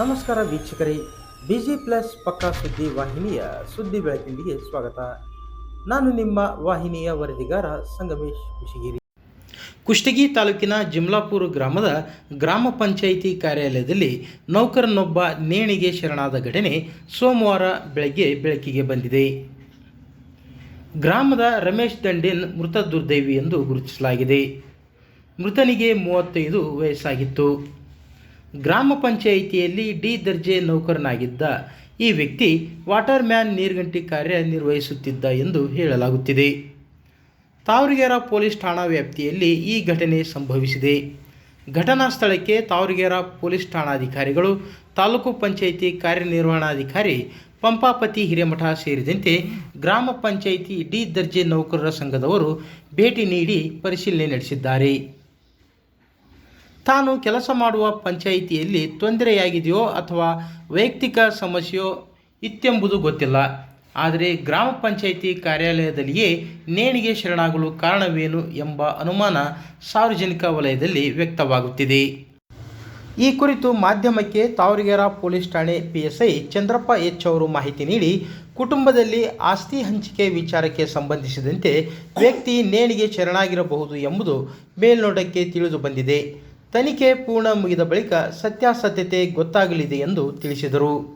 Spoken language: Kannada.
ನಮಸ್ಕಾರ ವೀಕ್ಷಕರೇ. ಬಿಜಿ ಪ್ಲಸ್ ಪಕ್ಕಾ ಸುದ್ದಿ ವಾಹಿನಿಯ ಸುದ್ದಿ ಬೆಳಕಿನಿಗೆ ಸ್ವಾಗತ. ನಾನು ನಿಮ್ಮ ವಾಹಿನಿಯ ವರದಿಗಾರ ಸಂಗಮೇಶ್ ಕುಶಿಗಿರಿ. ಕುಷ್ಟಗಿ ತಾಲೂಕಿನ ಜಿಮ್ಲಾಪುರ ಗ್ರಾಮದ ಗ್ರಾಮ ಪಂಚಾಯಿತಿ ಕಾರ್ಯಾಲಯದಲ್ಲಿ ನೌಕರನೊಬ್ಬ ನೇಣಿಗೆ ಶರಣಾದ ಘಟನೆ ಸೋಮವಾರ ಬೆಳಗ್ಗೆ ಬೆಳಕಿಗೆ ಬಂದಿದೆ. ಗ್ರಾಮದ ರಮೇಶ್ ದಂಡೇನ್ ಮೃತ ದುರ್ದೈವಿ ಎಂದು ಗುರುತಿಸಲಾಗಿದೆ. ಮೃತನಿಗೆ ಮೂವತ್ತೈದು ವಯಸ್ಸಾಗಿತ್ತು. ಗ್ರಾಮ ಪಂಚಾಯಿತಿಯಲ್ಲಿ ಡಿ ದರ್ಜೆ ನೌಕರನಾಗಿದ್ದ ಈ ವ್ಯಕ್ತಿ ವಾಟರ್ ಮ್ಯಾನ್ ನೀರ್ಗಂಟಿ ಕಾರ್ಯ ನಿರ್ವಹಿಸುತ್ತಿದ್ದ ಎಂದು ಹೇಳಲಾಗುತ್ತಿದೆ. ತಾವರಿಗೆರ ಪೊಲೀಸ್ ಠಾಣಾ ವ್ಯಾಪ್ತಿಯಲ್ಲಿ ಈ ಘಟನೆ ಸಂಭವಿಸಿದೆ. ಘಟನಾ ಸ್ಥಳಕ್ಕೆ ತಾವರಿಗೆರ ಪೊಲೀಸ್ ಠಾಣಾಧಿಕಾರಿಗಳು, ತಾಲೂಕು ಪಂಚಾಯಿತಿ ಕಾರ್ಯನಿರ್ವಹಣಾಧಿಕಾರಿ ಪಂಪಾಪತಿ ಹಿರೇಮಠ ಸೇರಿದಂತೆ ಗ್ರಾಮ ಪಂಚಾಯಿತಿ ಡಿ ದರ್ಜೆ ನೌಕರರ ಸಂಘದವರು ಭೇಟಿ ನೀಡಿ ಪರಿಶೀಲನೆ ನಡೆಸಿದ್ದಾರೆ. ತಾನು ಕೆಲಸ ಮಾಡುವ ಪಂಚಾಯಿತಿಯಲ್ಲಿ ತೊಂದರೆಯಾಗಿದೆಯೋ ಅಥವಾ ವೈಯಕ್ತಿಕ ಸಮಸ್ಯೆಯೋ ಇತ್ತೆಂಬುದು ಗೊತ್ತಿಲ್ಲ. ಆದರೆ ಗ್ರಾಮ ಪಂಚಾಯಿತಿ ಕಾರ್ಯಾಲಯದಲ್ಲಿಯೇ ನೇಣಿಗೆ ಶರಣಾಗಲು ಕಾರಣವೇನು ಎಂಬ ಅನುಮಾನ ಸಾರ್ವಜನಿಕ ವಲಯದಲ್ಲಿ ವ್ಯಕ್ತವಾಗುತ್ತಿದೆ. ಈ ಕುರಿತು ಮಾಧ್ಯಮಕ್ಕೆ ತಾವರಿಗೆರ ಪೊಲೀಸ್ ಠಾಣೆ ಪಿಎಸ್ಐ ಚಂದ್ರಪ್ಪ ಎಚ್ ಅವರು ಮಾಹಿತಿ ನೀಡಿ, ಕುಟುಂಬದಲ್ಲಿ ಆಸ್ತಿ ಹಂಚಿಕೆ ವಿಚಾರಕ್ಕೆ ಸಂಬಂಧಿಸಿದಂತೆ ವ್ಯಕ್ತಿ ನೇಣಿಗೆ ಶರಣಾಗಿರಬಹುದು ಎಂಬುದು ಮೇಲ್ನೋಟಕ್ಕೆ ತಿಳಿದು ಬಂದಿದೆ. ತನಿಖೆ ಪೂರ್ಣ ಮುಗಿದ ಬಳಿಕ ಸತ್ಯಾಸತ್ಯತೆ ಗೊತ್ತಾಗಲಿದೆ ಎಂದು ತಿಳಿಸಿದರು.